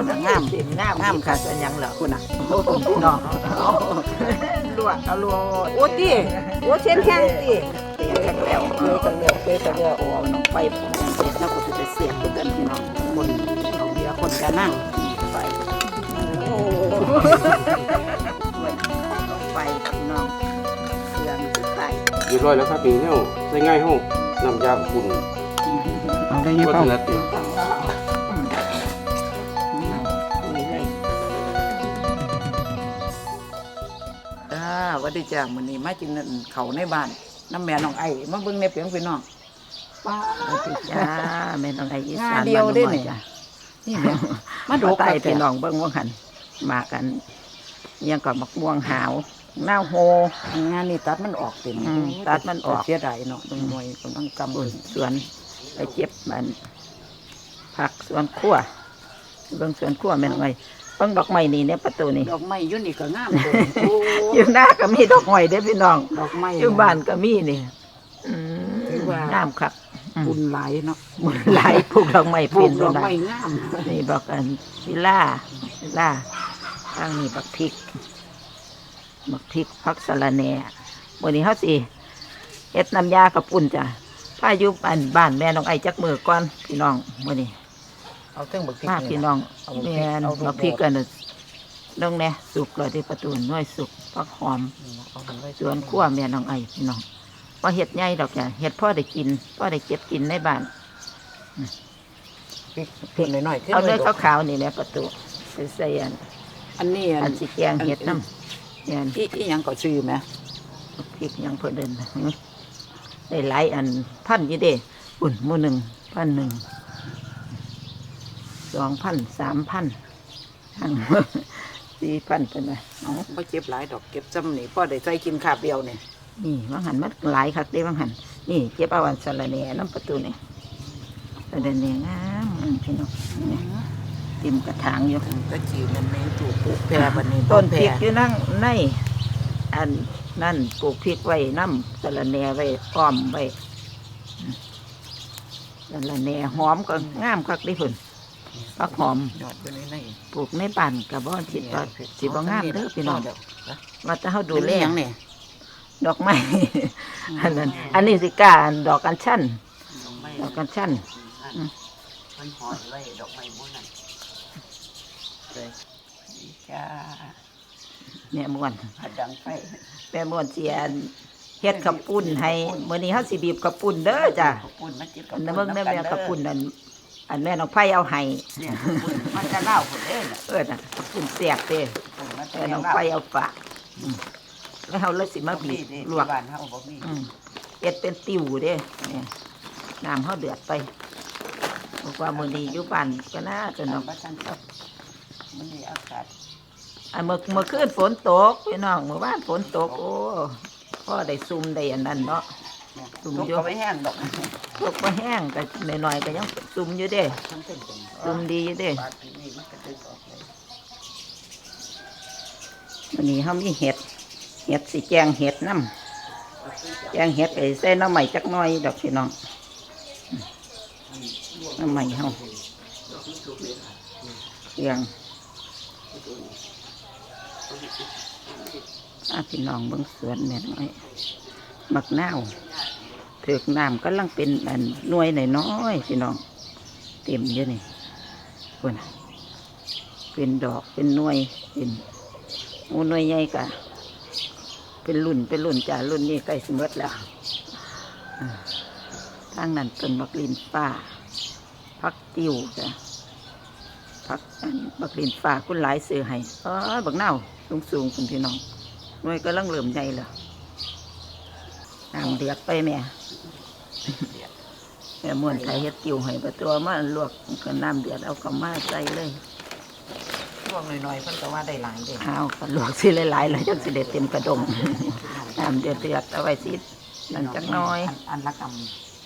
คนน่ะงามเต็มงามงามค่ะสัญญังเหรอคุณน่ะโอ้โหพี่น้องเอาลวกเอาลวกโอ้ติโอ้เช่นแห้งติเตียกันแล้วเกยกันแล้วเกยกันแล้วโอ้เอาน้องไปเสียบแล้วก็จะเสียบด้วยกันพี่น้องคนเอาเบียร์คนจะนั่งไปโอ้ไปพี่น้องเครื่องสุดท้ายเรียบร้อยแล้วครับนี่เนี่ยใส่ง่ายห้องน้ำยาขุ่นเอาได้ยังก็เปล่า อ่าหวัดดีจ้ามื้อนี้มากินเขาวในบ้านน้ำแม่น้องไอ้มาเบิ่งในเปียงพี่น้องป้าหวัดดีจ้าแม่น้องไอ้อีสานงาเดียวเด้นี่บ้าหม้อจ้ะนี่แม่มาดูไตพี่น้องเบิ่งว่าหันมากันเยังกับมักม่วงหาวหน้าวโฮงานนี้ตัดมันออกเต็มอืมตัดมันออกเสียดายเนาะตรงหน่วยกำลังกำบุญสวนไปเจ็บมันผักสวนครัวเบิ่งสวนครัวแม่นไง เบิ่งดอกไม้นี่เนี่ยประตูนี่ดอกไม้อยู่นี่ก็งามเลยโอ้อยู่หน้าก็มีดอกไม้เด้อพี่น้องดอกไม้อยู่บ้านก็มีนี่อืถือมว่างามครับอืมบุญหลายเนาะบุญหลายปลูกดอกไม้ปลูเป็กนดอกนะไม้งามนี่บอกกันวิล่าวิล่าทางนี้บักพริกบักพริกพักสะระแหน่วันนี้เขาสิเฮ็ดน้ำยากระปุ่นจ้ะพาอยุบ้านบ้านแม่น้องไอจักมือก่อนพี่น้องวันนี้ เอาเทิงบักพริกมานี่พี่นะน้องเอาบักพริกแม่นเอาลูกบักพริกโดดกันน่ะน้องแน่สุกเลยที่ประตูน้อยสุกพักหอม เอาไปไสวนขั้วแม่น้องไอพี่น้องว่าเห็ดใหญ่ดอกจ้ะเห็ดพ่อได้กินพ่อได้เก็บกินในบ้าน พริกพริกหน่อยๆขึ้นเอาเลยดกขาวๆนี่แหละประตูใส่อันอันนี้อัอันนสีแกงเห็ดน้ำเนี่ยอีอีหยังก็ซื้อไหมพริกหยังเพิ่นเดินได้หลายอันพันอยี่เด้อุ่นหมูหนึ่งพันหนึ่ง สองพันสามพันทั้งสี่พันเป็นไงเอาบ่เจ็บหลายดอกเก็บจำนี่พ่อได้ใส่กินคาบเดียวนี่นี่ว่างหันมันหลายคักเด้ว่างหันนี่เก็บเอาอันสะระแหน่น้ำประตูนี่สะระแหน่งามงามพี่น้องนี่ติมกระถางอยู่ตะกี้มันแม่งถูกปลูกแพรบัดนี้ต้นพแพริรกอยู่นั่งในอันนั่นปลูกพริกไว้น้ำสะระแหน่ไว้อ้อมไว้สะระแหน่หอมก็งามคักเดิคุณ ผักหอมยอดอยู่ในในปลูกในบ้านกับบ่สิบ่สิบ่งามเด้อพี่น้องเดี๋ยวนะว่าจะเฮาดูดูแลเลี้ยงเนี่ยดอกไม้อันนั้น อันนี้สิกาอันดอกกัญชันดอกกัญชันมันหอยไว้ดอกไม้บุญนั่นเลยจ้าแม่ม่วนผัดดังไฟแม่ม่วนสิอันเฮ็ดข้าวปุ้นให้มื้อนี้เฮาสิบีบข้าวปุ้นเด้อจ้ะขอบคุณมาจิบอันนั้นเบิ่งได้แม่ข้าวปุ้นอัน อันแม่น้องไผเอาให้เนี่ยขอบคุณมันจะเล่าคนเด้อน่ะเอิ้นน่ะข้าวปุ้นแซ่บเด้มันจะแม่น้องเล่าไผเอาฝากอืมแล้วเฮาเลยสิมาบีบลวกบ้านเฮาบ่มีอืมเฮ็ดเป็นติ่วเด้เนี่ยน้ำเฮาเดือดไปบอกว่ามื้อนี้อยู่บ้านก็น่าจะน้เนาะองประชันครับมันมีอากาศอันเมื่อเมื่อคืนฝนตกพี่น้องเมื่อวานฝนตกโอ้พ่อได้ซุ่มได้อันนั้นเนาะเนี่ย ตุ่มทุกเยอะก็ไม่แห้งดอกตกมาแห้งแต่หน่อยๆก็ยังซุ่มอยู่เด้ทั้งเป็นเป็นซุ่มดีอยู่เด้บาดนี่มันก็ดึงออกเลยวันนี้เขามีเห็ด เห็ดสิแจงเห็ดน้ำแจงเห็ดไปใส่น้ำใหม่จักหน้อยดอกพี่น้องน้ำใหม่เฮาเครื่องอาพี่น้องเบิ่งสวนแม่น้อยบักนาว ถือกน้ำก็ลังเป็นอันหน่วยน้อยๆพี่น้อง เต็มเยอะนี่คนน่ะเป็นดอกเป็นหน่วยเป็นหมูหน่วยใหญ่กะเป็นรุ่นเป็นรุ่นจ้ารุ่นนี้ใกล้สมมติแล้วทางนั้นต้นบักลินฟ้าพักติวจ้ะพักอันบักลินฟ้าคุณหลายซื้อให้เออบักเน่าสูงสูงคุณพี่น้องหน่วยก็ลังเริ่มใหญ่แล้ว น้ำเดือดไปแม่แม่ม่วนไทยเฮ็ดกิ่วให้ประตัวมาลวกกับน้ำเดือดเอากระมาใส่เลยช่วงหน่อยๆเพิ่นก็ว่าได้หลายเด้เอาก็ลวกสิหลายๆเลยจังสิได้เต็มกระดงน้ำเดือดเดือดๆเอาไว้สินั่นจักหน้อยนอันละก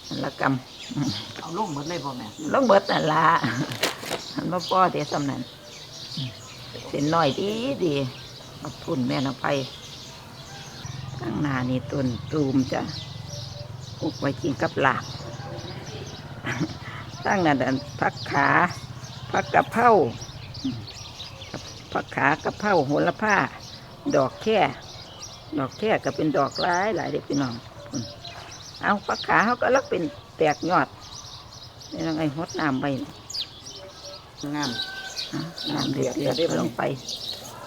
อันละกำเอาลงหมดเลยบ่แม่ำลงเบิดนั่นละอันมาป้อเดี๋ยวสำนันเป็นน้อยดีดีมาพุ่นแม่นเอาไป ข้างหน้านี่ต้นตูมจ้ะปลูกไว้กินกับลาบตั้งนั่นอันพักขาพักกะเพราอืมกับผักขากระเพราโหระพาดอกแค่ดอกแค่ก็เป็นดอกหลายหลายเด็กพี่น้องพุ่นเอาผักขาเขาก็ลักเป็นแตกยอดนี่ยังไงหดน้ำไปงามอะน้ำเดือดเดือดลงไป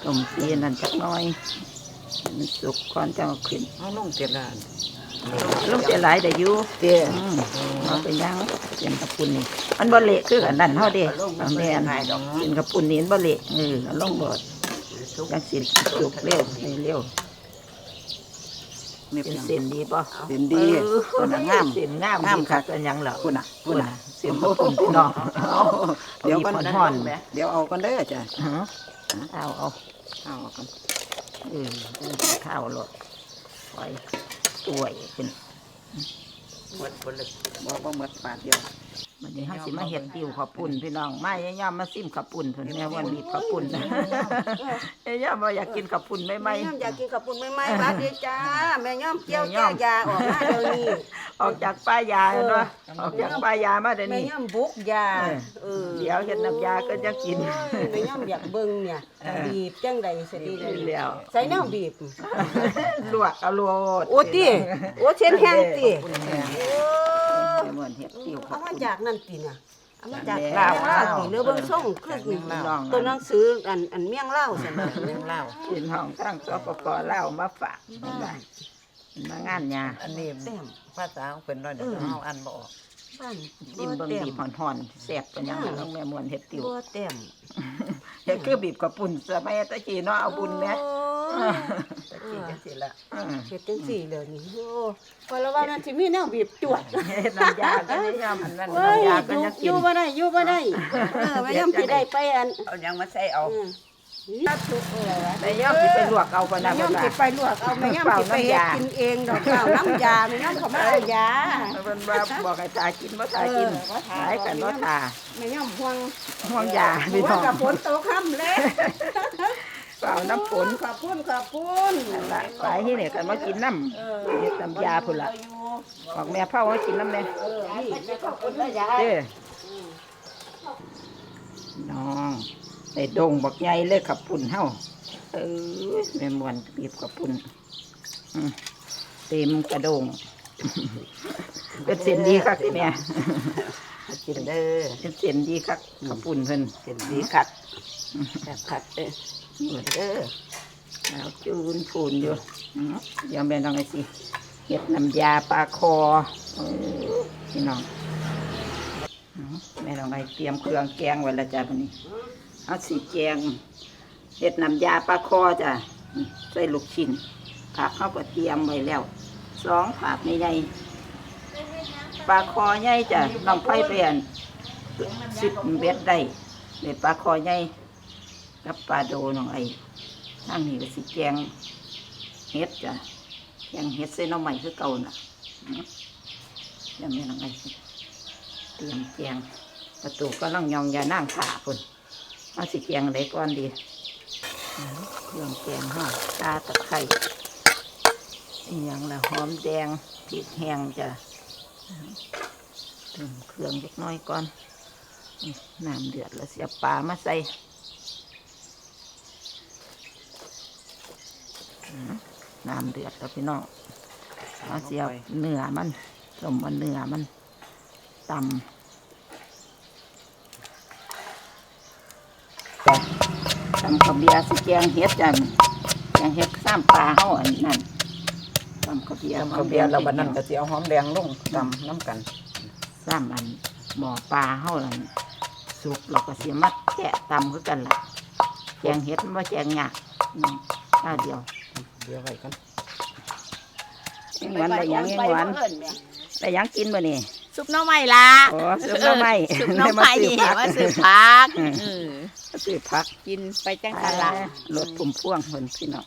ต้มตีนั่นจักหน้อยให้ มันสุกก่อนจะเอาขึ้นเอาลงเจ็ดล้านลงเสียหลายแต่อยู่เตี้ยอืมเอาเป็นหยังเป็นกระปุ่นนี่มันบ่เละคืออันนั้นเฮาเด้เอาแม่นเป็นกระปุ่นนี่มันบ่เละเออเอาลงบดทุกจังสิสุกเร็วให้เร็วนี่เป็เป็นนเส้นดีป่ะเส้นดีคนงามเส้นงามงามดีครัค่ะบกันยังเหรอคุณน่ะคุณน่ะเส้นบ่ปุ่นพี่น้องเดี๋ยวก่อนห่อนๆเดี๋ยวเอากันเด้อจ้ะฮะเอาเอาเอากันเออเออข้าวรถปล่อยตัวยขึ้นหมดคนเลยบอกว่าหมดบาทเดียว มันนี้เฮาสิมาเฮ็ดติวข้าวปุ่นพี่น้องมาย่าๆมาซิมข้าวปุ่นเพิ่นแม่วันบีบข้าวปุ่นย่าๆบ่อยากกินข้าวปุ่นใหม่แม่ย่อมอยากกินกับปุ่นไม่ไหมรัดดีจ้าแม่ย่อมเกี่ยวแก้ยาออกมาเดี๋ยวนี้ ๆออกจากป้ายาเนาะออกจากป้ายามาเดี๋ยวแม่นี้ ย่อมบุกยาเออเออเดี๋ยวเฮ็ดน้ำยาก็จะกิน โอ้ยแม่ย่อมอยากเบิ่งเนี่ยบีบจังใดสิดีนี่แล้วใส่แนวบีบ ลวกเอาโลดโอ้ติโอ้เช่นแห้งติปุ่นแห้งโอ้ เหมือนเฮ็ดติวเอาข้าวมาปุ่นจากนั่นติน่ะเอามาจากลาวเมียงลาวติเรือเบิ่งส่งคือตัวหนังสืออันอันเมียงลาวซั่นน่ะเรื่องเล่ากินห้องทั้งสปปลาวมาฝากได้มางานยาอันนี้แต้มภาษาของเป็นร้อยเดี๋ยวเอาอันบ่ออกบ้านจิ้มเบิ่งแต้บีบห่อนๆแซ่บปานหยังน้องแม่มวนเฮ็ดติวบ่แต้มเฮ็ดคือบีบกับปุ่นสมัยตะกี้เนาะเอาบุญแหม่ กี้จังสิละเฮ็ดจังซี่เลยนี่โอ้พอละว่านั่นสิมีแนวบีบจวดเฮ็ดน้ำยาก็ได้ยำอันนั้นเว้ยน้ำยาก็อยู่ยังอกินยู่บ่ได้อยู่บ่ได้เออแม่ย่อมสิได้ไปอันเอายังมาใส่เอาอืมตัดทุกเออวะแต่ย่อมสิไปลวกเอาปานแม่นั้นย่อมล่ะ สิไปลวกเอาแม่ย่อมสิไปเฮ็ดกินเองดอกเปล่าน้ำยาแม่ย่อมเขามาเอายา เพิ่นว่าบอกให้ตากินบ่ตากินเออบ่ทา หายกันบ่ทาแม่ย่อมห่วงห่วงยาพี่น้ห่วองกับฝนตกค่ำเลยเป ล่าน้ำฝนขอบคุณขอบคุณนั่นล่ะไปที่นี่กันมากินน้ำเออเฮ็ดน้ำยาพุ่นล่ะอยู่บอกแม่เผามากินน้ำแน่เออนี่ขอบคุณนะยายเด้อน้องได้ดงบักใหญ่เลยขับปุ่นเฮาเออแม่มวนบีบกับปุ่นอืมเต็มกระดง เป็นเส้นดีคักที่แม่ กินเด้อเป็นเส้นดีคักขับปุ่นเพิ่นกินดีคัดแบบคัดเด้อ เด้อแล้วจูนพูนอยู่เดี๋ยวแม่น้องไอ้สิเฮ็ดน้ำยาปลาคอพี่น้องแม่น้องไอ้เตรียมเครื่องแกงไว้แล้วจ้ะวันนี้เอาสีแกงเห็ดน้ำยาปลาคอจ้ะใส่ลูกชิ้นผักเขาก็เตรียมไว้แล้วสองผักใหญ่ปลาคอใหญ่จ้ะน้องไผ่เปลี่ยนสิบเบ็ดได้เด็ดปลาคอใหญ่ กับปลาโดน้องไอ้ทั้งนี้ก็สิแกงเห็ดจ้ะแกงเห็ดใส่หน้องใหม่คือเก่าน่ะอืมเดี๋ยวแม่น้องไอ้เตรียมแกงประตูก็ลังยองยานั่งขาคนเอาสิแกงอะไรก่อนดีเครื่องแกงห่อตาตะไคร้อย่างละหอมแดงพริกแห้งจ้ะเติมเครื่องเล็กน้อยก่อนน้ำเดือดแล้วเสียปลามาใส่อืม น้ำเดือดแล้วพี่น้องเอาเสียเนื้อมันต้มมันเนื้อมันตำทำข้าวเบียร์สิแกงเฮ็ดจันแกงเฮ็ดซ้ำปลาเฮาอันนั้นทำข้าวเบียร์เขาเบียร์เราบัดนั้นก็สิเอาหอมแดงลงตำน้ำกันซ้ำอันหม้อปลาเฮานั่นสุกเราก็เสียมัดแกะตำคือกันล่ะแกงเฮ็ดมันบ่แกงยากน้องข้าวเดียว เดี๋ยวไว้กันยังหวานได้หยังยังหวานได้หยังกินบ่นี่ซุปหน้องใหม่ละอ๋อซุปหน่อไม้ซุปหน้องใหม่ได้มาซื้ซื้ออผัพักกอืมเออซื้อผักกินไปจังกันละรถพุ่มพวงเพิ่นพี่น้อง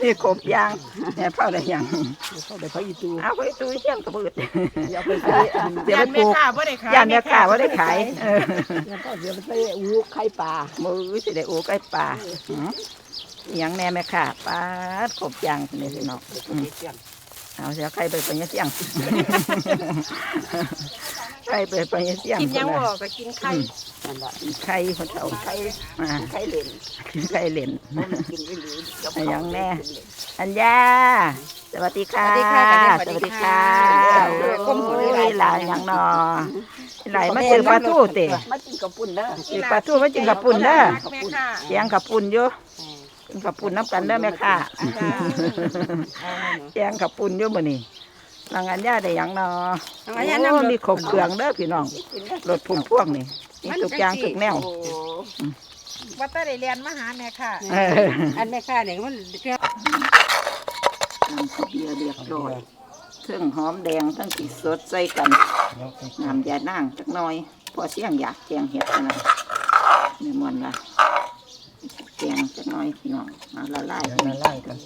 นี่ครบยางแม่เผาได้หยังเขาได้พระอีตูเอาไปตู้เชี่ยงกระเบิดอย่าไปใส่อันเดี๋ยวยัไปนปแม่ลูกค้าบ่ได้ขายย่านแม่ค้าว่าได้ขายเออแล้วก็เดี๋ยวไปใส่อูไข่ปลามือสิได้โอ้ใกล้ป่าหืออิห ยังแม่แม่ค้าปลาดครบยางนี่สิเนาะอืมเอาเสียใครไปเป็นยังเสียงไปไปไปเสียงกินยังพุ่บ่น่ะก็กินไข่นั่นแหละกินไข่คนเฒ่าไข่มาไข่เหล่นกินไข่เหล่นมันกินไม่หรือกับอะเขายังแน่กินเหล่นอัญญาสวัสดีค่ะสวัสดีค่ะสวัสดีค่ะสวัสดีค่ะก้มหัวหลายหลายอย่างนอหลายมาซื้อปลาทูเตะมากินกับปุ่นเด้อ ซื้อปลาทูมากินกับปุ่นเด้อแม่ค่ะเสียงกับปุ่นอยู่ กินกับปุ่นน้ำกันเด้อแม่ค่ะเสียงกับปุ่นอยู่มื้อนี้นางอัญญาได้หยังนอน้องอัญญาน้ำโอ้รถมีครบเครื่องเด้อพี่น้องรถพุ่มพวงนี่มีทุกอย่างทุกแนวโอ้ว่าแต่ได้เรียนมาหาแม่ค่ะเอออันแม่ค่ะเนี่ยมันเกี่ยวน้ำข้าวเบียร์เรียบร้อยเครื่องหอมแดงทั้งสีสดใส่กันน้ำยานางจักหน่อย พอเสียงอยากแกงเห็ดนะแม่มอนละแกงจักหน่อยพี่น้องมาละลายละลายกัน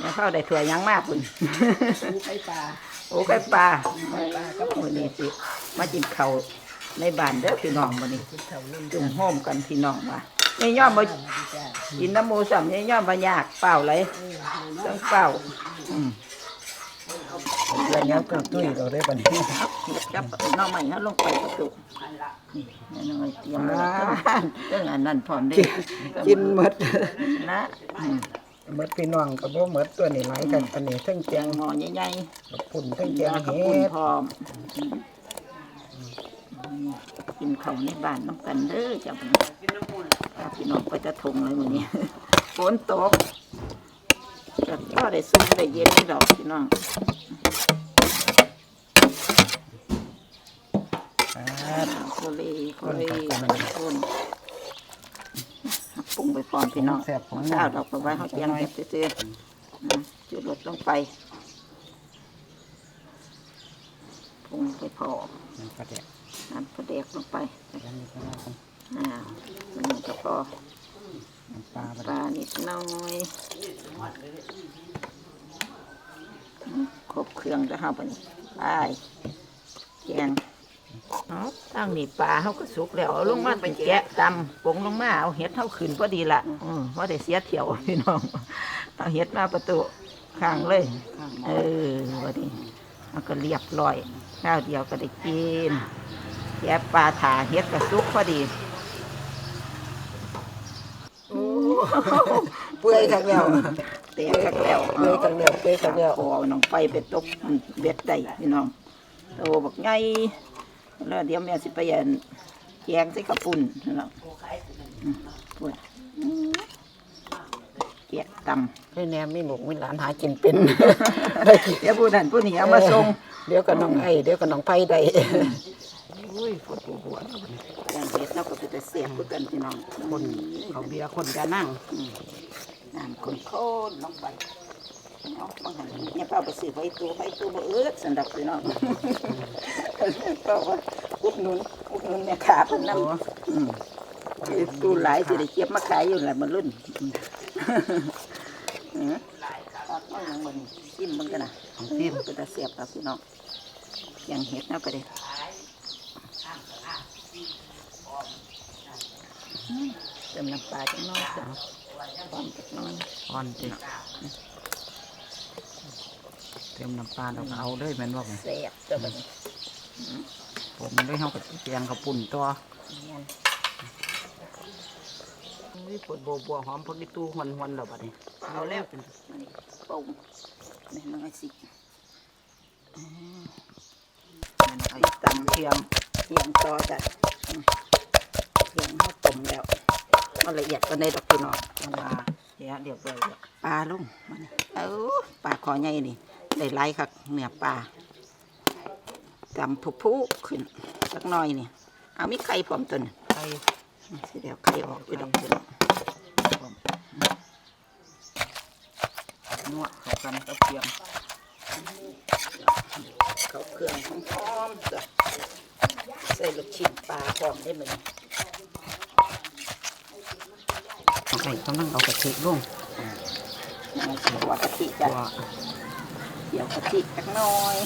แล้วเข้าได้ถั่วหยังมากคุณไข่ปลาโอ้ไก่ปลาวันนี้สิมากินข้าวในบ้านเด้อพี่น้องวันนี้จุ่มโฮมกันพี่น้องว่าไม่ย่อมมากินน้ำหมูสัมไม่ย่อมมายากเปล่าเลยต้องเปล่าอืม แล้วยังเกิดตุ้ยเราได้ปัญหาจับน้องใหม่เขาลงไปประตูนี่น้องใหม่เตรียมเรื่องอันนั้นพร้อมได้กินหมดนะหมดพี่น้องก็บ่หมดตัวนี้หลายกันอันนี้ทั้งแจแกงหม้อใหญ่ๆกับปุ่นทั้งๆแจยงเฮ็ดพร้อมกินข้าวในบ้านน้ำกันเด้อจ้ะพี่น้องไปจะทงเลยมื้อนี้ฝนตก ก็ก็ได้ซุ่มได้เย็นนี่ดอกพี่น้องครับโคเลโคเลคนปรุงไปพร้อมพี่น้องข้าวดอกไม้เขาเตียงเก็บซื้อๆนะจุดรถลงไปปรุงไปพอน้ำก็ได้น้ำกระเดกลงไปอ่ามันก็พอ น้ำปลาปลานิดหน้อยครบเครื่องแล้วครับอันนี้ไปแกงเอาตั้งนี่ปลาเขาก็สุกแล้วเอาลงมาเป็นแกะตำปรุงลงมาเอาเห็ดเท่าขึ้นพอดีละอืมว่าได้เสียเที่ยวพี่น้องเอาเห็ดมาประตูข้างเลย เออวันนี้มันก็เรียบร้อยข้าวเดียวก็ได้กินแกะปลาถาเห็ดกระซุกพอดี เปื่อยทักแล้วเตะคักแล้วเปื่อยทักแล้วเปื่อยทักแล้วพอน้องไปไปตกเบ็ดได้พี่น้องโตบักไงแล้วเดี๋ยวแม่สิไปยันแกงใส่กระปุ่นพี่น้องอืมปวดอืมแกะตำให้แนมมีลูกมีหลานหากินเป็นเดี๋ยวผู้นั้นผู้นี้เอามาส่งเดี๋ยวก็น้องไอ้เดี๋ยวก็น้องไผได้ อุ้ยปวดหัวหัวแกงเห็ดเราก็ไปแต่เสียบคือกันพี่น้องคนเขาเบียร์คนจะนั่งน้ำข้นข้นลงไปเอาบางหันเนี่ยป้าไปซื้อไฟตัวไฟตัวบ่เอื้อสันดับพี่น้องก็ว่าอุดหนุนอุดหนุนเนี่ยขาเพิ่นน้ำอืมตู้หลายสิได้เก็บมาขายอยู่แหละมันรุ่นอืมเอาเอาอย่างมันจิ้มมันกันนะจิ้มก็จะเสียบครับพี่น้องยังเห็ดนะก็ได้อืม เติมน้ำปลาจังน้อยจ้ะความจังน้อยอ่อนจิเต็มน้ำปลาเราเอาเลยแม่นว่าไงเสียบตัวมันผมได้เฮากับแกงกับปุ่นตัวเนี่ยนี่ปวดบัวบัวหอมพวกนี้ตู้หวนหวนแล้วบัดนี้เอาแล้วมันปรุงนี่น้อยสิอืมมันไอ้ตำเทียมเทียมต่อจ้ะอืมเทียมเขาต้ม แล้วมันละเอียดก็ในดอกพี่น้องมันว่าเดี๋ยวเดี๋ยวไปแล้วปลาลุงมันเอ้าปลาคอใหญ่นี่ได้ไล่คักเนื้อปลาตำผู้ผู้ขึ้นสักหน่อยนี่เอามีไข่พร้อมตัวนึงไข่สิเดี๋ยวไข่ออกไปดอกพี่น้องนวดเข้ากันกับเทียมเขาเครื่องหอมๆจ้ะใส่ลูกชิ้นปลาพร้อมได้ไหม ไข่กำลังเอากะทิลงหัวกะทิจ้ะเดี๋ยวกะทิจักน้อย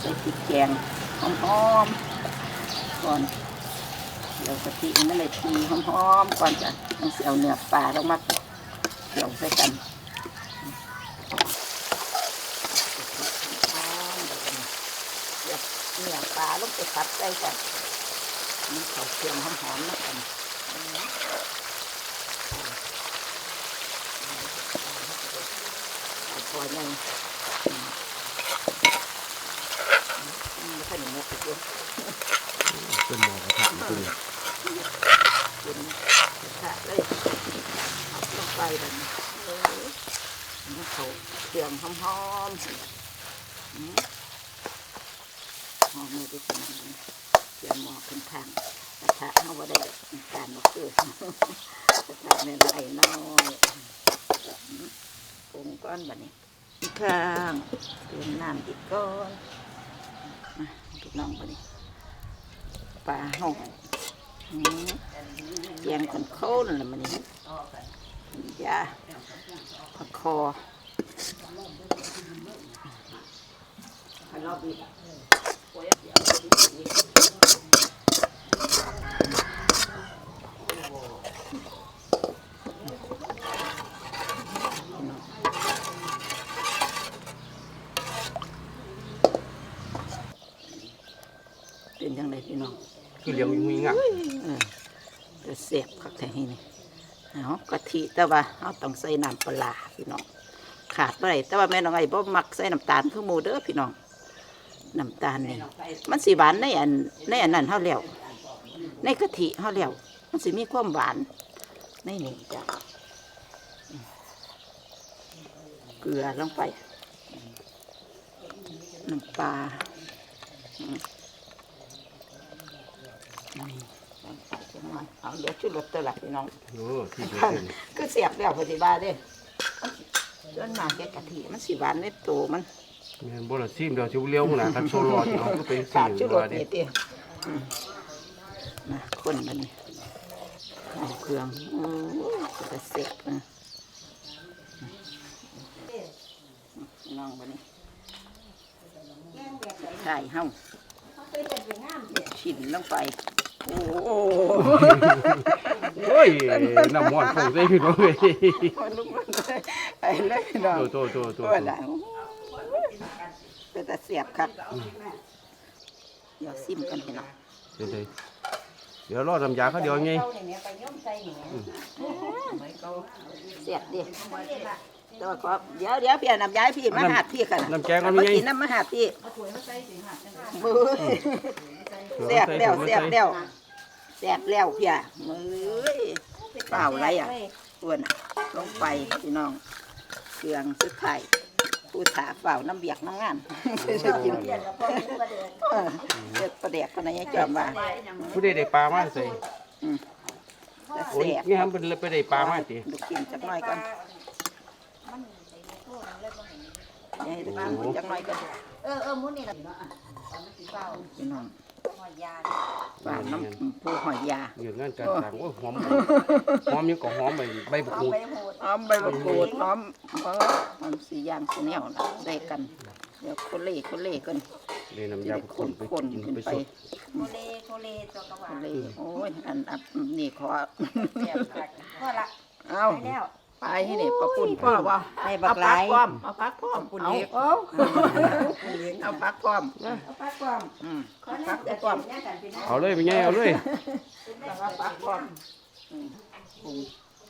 ใส่พริกแกงหอมๆก่อนเดี๋ยวกะทิมันเลยทีหอมๆก่อนจ้ะต้องเอาเนื้อปลาลงมาเกี่ยวใส่กันเรียบไปผัดใส่กันมันเขาเครื่องหอมๆนะกันเอาพอยังอืมอืมไม่ค่อยหนุกอีกเลย เป็นหมอ กระทะจริงเป็นกระเลยเอาลงไปแบบนี้เออมันเขาเครื่องหอมๆอืมหอมเลยที่ขนาดนี้เตรียมหม้อขึ้นข้างกระทะเอาไว้ได้การมาเกิดกระทะแม่นไอ้น้อยปรุงก้อนแบบนี้ข้างเติมน้ำอีกก้อนมาพี่น้องแบบนี้ ปลาห้องเตียงคนโค้นเลยมันนี่ยาผักคอเป็นยังไงพี่น้อง คือเลี้ยงมีงะเออจะเสียบคักแท้ให้นี่เอากะทิแต่ว่าเอาต้องใส่น้ำปลาพี่น้องขาดไปแต่ว่าแม่น้องไอ้บ่มักใส่น้ำตาลคือหมูเด้อพี่น้องน้ำตาลนี่มันสิหวานในอันในอันนั้นเฮาแล้วในกะทิเฮาแล้วมันสิมีความหวานในนี่จ้ะเกลือลงไปน้ำปลาอืมนี่ลงไปจังหน่อย เอาเดี๋ยวชุดรสตัวหลักพี่น้องโอ้ที่เด็ดขั้นเลยก็เสียบแล้วพอดีบ้าเด้ส่วนมากแกกะทิมันสิหวานในตัวมันแม่นบ่ละซิมเดี๋ยวสิเลี้ยวหน้ากันโซลอดเอาก็เป็นขาดสิ่ชุงดรว่าสดินี่เตี้ยอืมนะคนมันนี่เอาเครื่องโอ้ยจะเสียบนะน้องมันนี่ใช่เฮ้าชิ้นลงไป โอ้โหโอ้ยน้ำมันคงใส่พี่น้องเอ้ยมันลุกมันเลยไปเลยพี่น้องโตโตโตตัวหลังเป็นแต่เสียบครับเดี๋ยวซิมกันพี่น้องเดี๋ยวเดี๋ยวรอน้ำยาเขาเดี๋ยวไงเสียบดิตัวก็เดี๋ยวเดี๋ยวพี่น้ำย้ายพี่มาหาดพี่กันน้ำแกงก็มามีไงกินน้ำมาหาดพี่มือ เสียบแล้วเสียบแล้วเสียบแล้วพี่อะมือเปล่าอะไรอะตัวน่ะลงไปพี่น้องเครื่องสุดท้ายผู้ถาเปล่าน้ำเบียกน้ำงานจะกินเออเด็ดประเดี๋ยวคนไหนจอมว่าผู้ใดได้ปลามาใส่จะโอ้ยเสียบนี่ทำเป็นไปได้ปลามาติลูกกินจักหน่อยก่อนอย่าให้ลูกกินจักหน่อยก่อนเออเออมุ้นนี่แหละพี่น้อง หอยยาฝากน้ำผู้หอยยาเรื่องงานการต่างโอ้ยหอมหอมยังก็หอมใบใบบักหูดหอมใบมะกรูดหอมเออหอมสีย่างสีเหนียวนะได้กันเดี๋ยวโคเล่โคเล่กันเลยน้ำจะยาได้บักคหูนดไปคนกินขึ้นไปไปสดโคเลโคเลตัวกระหโควานเล่โอ้ยอันอับนี่ขอพอละเอา ไปแล้วไปให้เนี่ยปะปุ่นพ่อบ่ไปบักหลาย เอาพักพร้อมเอาพักพร้อมเอาเอาเอาพักพร้อม เอาปักความอืมขอนั่งแต่ก่อนเนี่ยกันพี่น้องเอาเลยไปไงเอาเลยเอาพักพร้อมอืมปรุง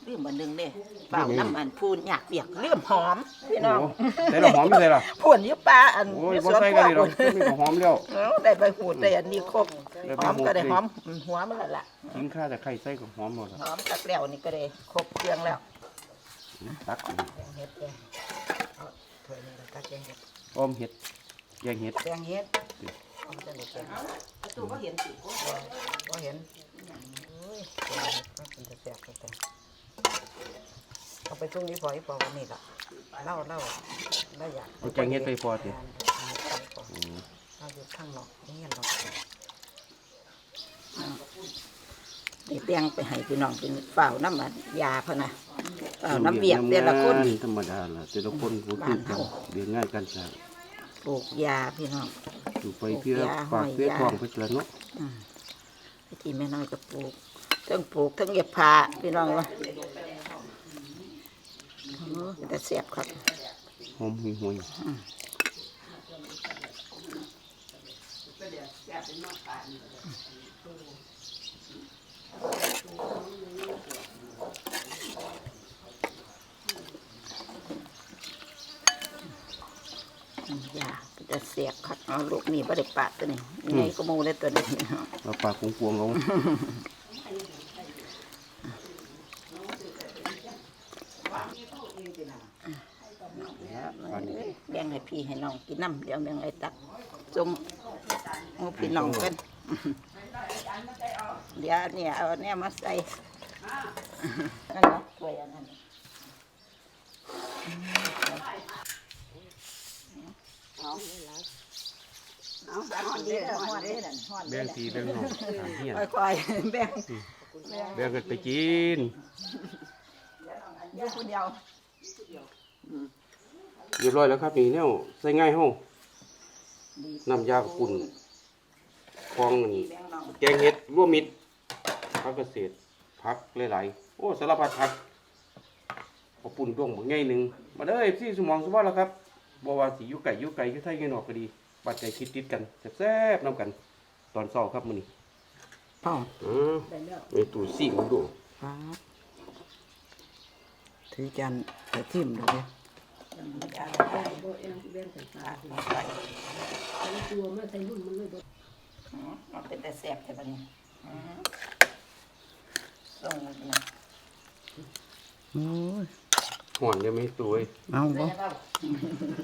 เรื่องบันหนึงเนี่ยเปล่าน้ำมันพูนอยากเปียกเรื่องหอมพี่น้องโอ้ใส่ละหอมไม่ใส่ละพูนอยี่ปลาอันโอ้ยมีบ่สวนใส่คกันรัวเลยหรอกมีก็หอมแล้วเอาได้ใบหูดได้อันนี้ครบได้ใบหอมหูดก็ได้เลยหอมหัวมันละละกินข้าวแต่ไข่ใส่ก็หอมหมดแล้วหอมตักแล้วนี่ก็ได้ครบเครื่องแล้ว ตักเฮ็ดเลยเอาถ้วยนี้แล้วก็แกงเห็ดอ้อมเห็ดแกงเห็ดแกงเห็ดเอาจังเลยแกงประตูก็เห็นสิก็เห็นโอ้ยแกงเห็ดก็เป็นจะแซ่บแต่เอาไปช่วงนี้พออีพอวันนี้ละเล่าเล่าเล่าอยากแกงเห็ดไปพอสิเราอยู่ข้างนอกนี่ยันนอกได้เตียงไปให้พี่น้องเป็นเปล่าน้ำมันยาพะนะ เปล่าน้ำเบียกแต่ละคนธรรมดาล่ะแต่ละคนก็คือกันเรียนง่ายกันจ้ะปลูกยาพี่น้อง อยู่ไปเพื่อปากเพื่อท้องเพื่อละเนาะพี่ทีแม่น้อยก็ปลูกทั้งปลูกทั้งเก็บผ้าพี่น้องวะโอ้แต่เสียบครับ หอมหุยหุย อย่าจะเสียกคักเอาลูกนี่บ่ได้ปาดตัวนี้ไงก็มูเลยตัวนี้เอาปากกวงๆเอาแบ่งให้พี่ให้น้องกินน้ำเดี๋ยวแบ่งไอ้ตักจงหมูพี่น้องกันเดี๋ยวเนี่ยเอาเนี่ยมาใส่นั่นเนาะถ้วยอันนั้น เอาเอาดีเด้อฮอดเด้แบ่งทีแบ่งน้องสามเฮียนค่อยๆแบ่งแบ่งกันไปกินอยู่คนเดียวเรียบร้อยแล้วครับนี่แนวใส่ง่ายเฮาน้ำยาขุ่นคลองนี่แกงเห็ดร่วมมิตรผักเกษตรผักหลายๆโอ้สารพัดผักขอปุ่นดวงบักใหญ่หนึ่งมาเด้อพี่สมองสมบัติแล้วครับ บ่ว่าสิอยู่ไก่อยู่ไก่อยู่ไทยอยู่นอกก็ดีปัจจัยคิดติดกันแซ่บๆนํกัน ตอนเช้าครับมื้อนี้พ่ออ๋อไปตู้ซิ่งดูครับถือจานใส่ทิ่มดูดิจานใส่ใส่อ๋อมันเป็นแต่แสบแต่บัดนี้อืมส่งนี่โอ้ย ห่อนยังไม่ตัวเอ้ยเอาบ่ได้แล้ว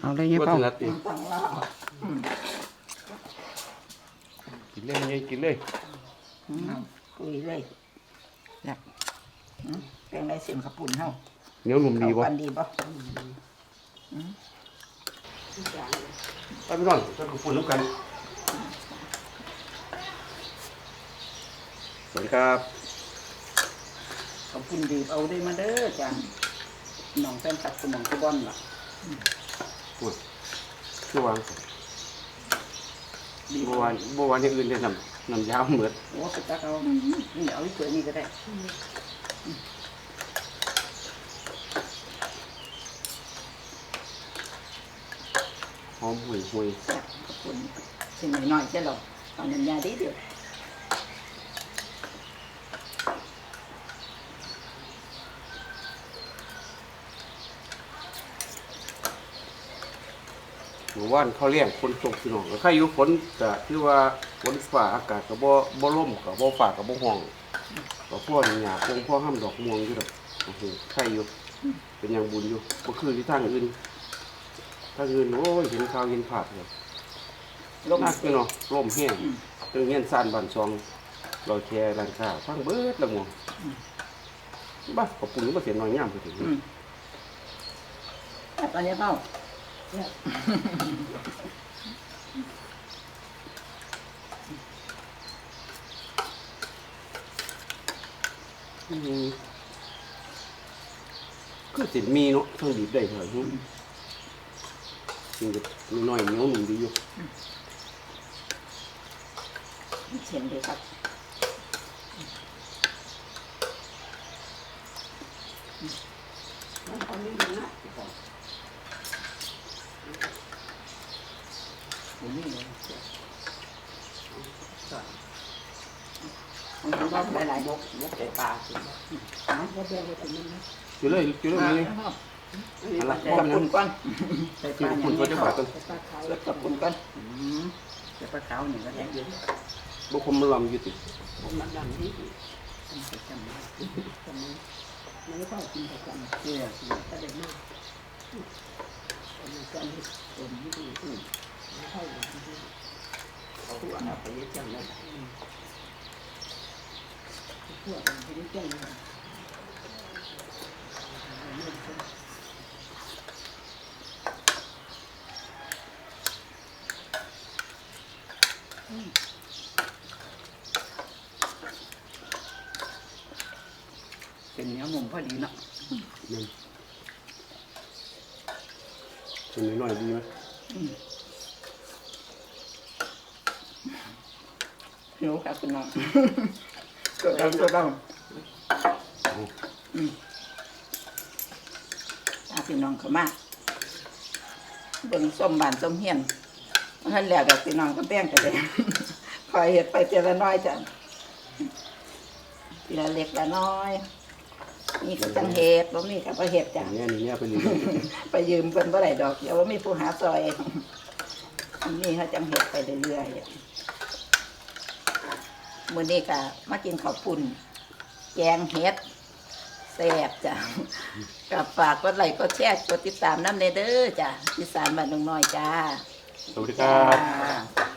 เอาเลยเนี่ยบ่เป้าถนัดติตั้งล่ากินเลยยายกินเลยคุยเลยอยากอืมเป็นไรเสียงกระปุ่นเฮาเหนียวหนุ่มดีบ่เข้ากันดีบ่ไปพี่น้องไปกับปุ่นน้ำกันสวัสดีครับกระปุ่นดีเอาได้มาเด้อจา นน้องแฟนตักสมองกุบอนล่ะปุ่นชื่อวางบัวานบัวานอย่างอื่นเลยนำนำยาวเหมือนโอ้ไปตักเอานี่เอาอีกตัวนี้ก็ได้หอมหุยหุยแซ่บกระปุ่นสิ่งน้อยๆใช่หรอเอาน้ำยาดีเดียว หมู่บ้านเขาเลี้ยงคนตกพี่น้องก็ใครอยู่ฝนก็คือว่าฝนฝ่าอากาศก็บ่บ่ล่มก็บ่ฝ่าก็บ่ห้องก็พวกหญ้าคงพ่อห้ามดอกม่วงอยู่ดอกโอ้โหใครอยู่เป็นอย่างบุญอยู่บ่คือที่ทางอื่นทางอื่นโอ้ยเห็นข่าวเห็นภาพเลยลมนักพี่น้องลมแห้งตึงเงี้ยนซ่านบ้านซองเราแชร์ร้านค้าฟังเบิดละม่วงบ้าขอบคุณบ่เสียน้อยยามไปถึงอืมตอนนี้เป้า อืมคือสิมีเนาะทั้งดีบได้เท่าไหร่จริงๆน้อยๆเหนียวหนุ่มดีอยู่เสียงดีครับมัน ก็หลายๆยกยกใส่ปลาสิจุเลยจุเลยนี่อะไรใส่บ่กระมันปุ่นก่อนใส่ปจุลาคุณก็จะฝากกันใส่กระปุ่นก่อนใส่ปลาขาวหนึ่งก็ได้บ่คมมันลำอยู่ติมันดำที่มันก็กินประจำเชื่อก็ได้มากมันก็มีคนที่ดีขึ้นเข้าเขา เอาไปเลี้ยงจังเลยพวกมันไปเลี้ยงจังเลย เป็นเนื้อหมูพอดีเนาะ นี่เป็นน้อยๆดีไหม หิ วครับคุณน้องก็ได้ก็ได้อืมถ้าพี่น้องเขามาเบิ่งส้มบานส้มเฮียนเพิ่นแล้วกับพี่น้องก็แบ่งกันเลยขคอยเห็ดไปเจละน้อยจ้ะทีละเล็กละน้อย นี่ก็จังเห็ดบ่มีกับบ่เห็ดอจ้ะย่างเงี้ยนี่เนี่ยไปเรื่อยไปยืมเพิ่นบ่ได้ดอกเดี๋ยวว่ามีผู้หาซอยนี่เขาจังเห็ดไปเรื่อยๆ มื้อนี้ก็มากินข้าวปุ่นแกงเห็ดแซ่บจ้ะกับฝากกดไลค์กดแชร์กดติดตามน้ำเนเด้อจ้ะที่สามบ้านน้องน้อยจ้าสวัสดีครับ